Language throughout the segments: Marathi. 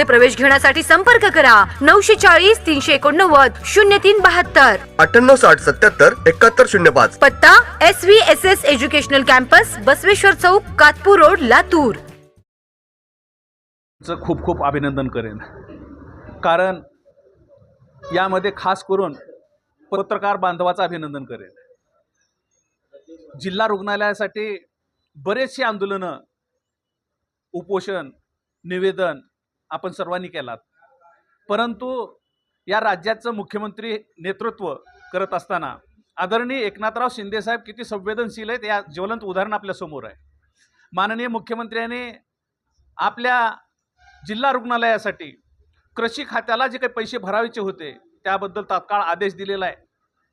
प्रवेश घेण्यासाठी संपर्क करा. नऊशे चाळीस तीनशे एकोणनव्वद शून्य तीन बहात्तर. अठ्ठ्याण्णव साठ सत्याहत्तर एकाहत्तर शून्य पाच. पत्ता S V S S educational campus Basaveshwar Chowk Katpur road Latur. चं खूप खूप अभिनंदन करेन. कारण यामध्ये खास करून पत्रकार बांधवाचं अभिनंदन करेन. जिल्हा रुग्णालयासाठी बरेचसे आंदोलनं उपोषण निवेदन आपण सर्वांनी केलात. परंतु या राज्याचं मुख्यमंत्री नेतृत्व करत असताना आदरणीय एकनाथराव शिंदेसाहेब किती संवेदनशील आहेत या ज्वलंत उदाहरण आपल्यासमोर आहे. माननीय मुख्यमंत्र्यांनी आपल्या जिल्हा रुग्णालयासाठी कृषी खात्याला जे काही पैसे भरावेचे होते त्याबद्दल तात्काळ आदेश दिलेला आहे.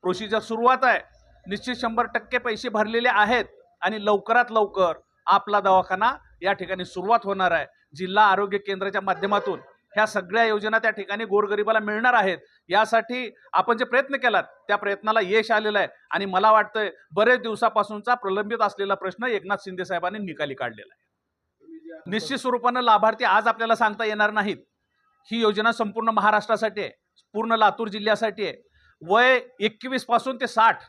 प्रोसिजर सुरुवात आहे. निश्चित शंभर टक्के पैसे भरलेले आहेत आणि लवकरात लवकर आपला दवाखाना या ठिकाणी सुरुवात होणार आहे. जिल्हा आरोग्य केंद्राच्या माध्यमातून ह्या सगळ्या योजना त्या ठिकाणी गोरगरिबाला मिळणार आहेत. यासाठी आपण जे प्रयत्न केलात त्या प्रयत्नाला यश आलेलं आहे. आणि मला वाटतंय बरेच दिवसापासूनचा प्रलंबित असलेला प्रश्न एकनाथ शिंदे साहेबांनी निकाली काढलेला आहे. निश्चित स्वरूपानं लाभार्थी आज आपल्याला सांगता येणार नाहीत. ही योजना संपूर्ण महाराष्ट्रासाठी आहे. पूर्ण लातूर जिल्ह्यासाठी आहे. वय एकवीसपासून ते साठ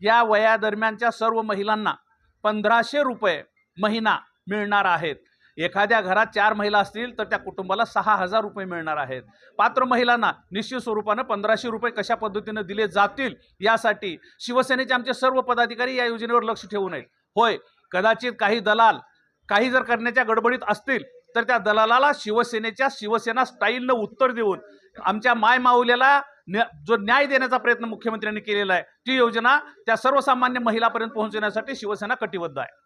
या वयादरम्यानच्या सर्व महिलांना पंधराशे रुपये महिना मिळणार आहेत. एखाद्या घरात चार महिला असतील तर त्या कुटुंबाला सहा हजार रुपये मिळणार आहेत. पात्र महिलांना निश्चित स्वरूपानं पंधराशे रुपये कशा पद्धतीनं दिले जातील यासाठी शिवसेनेचे आमचे सर्व पदाधिकारी या योजनेवर लक्ष ठेवू नयेत होय कदाचित काही दलाल काही जर करण्याच्या गडबडीत असतील तर त्या दलालाला शिवसेनेच्या शिवसेना स्टाईलनं उत्तर देऊन आमच्या माय माऊल्याला न्या- जो न्याय देण्याचा प्रयत्न मुख्यमंत्र्यांनी केलेला आहे ती योजना त्या सर्वसामान्य महिलापर्यंत पोहोचवण्यासाठी शिवसेना कटिबद्ध आहे.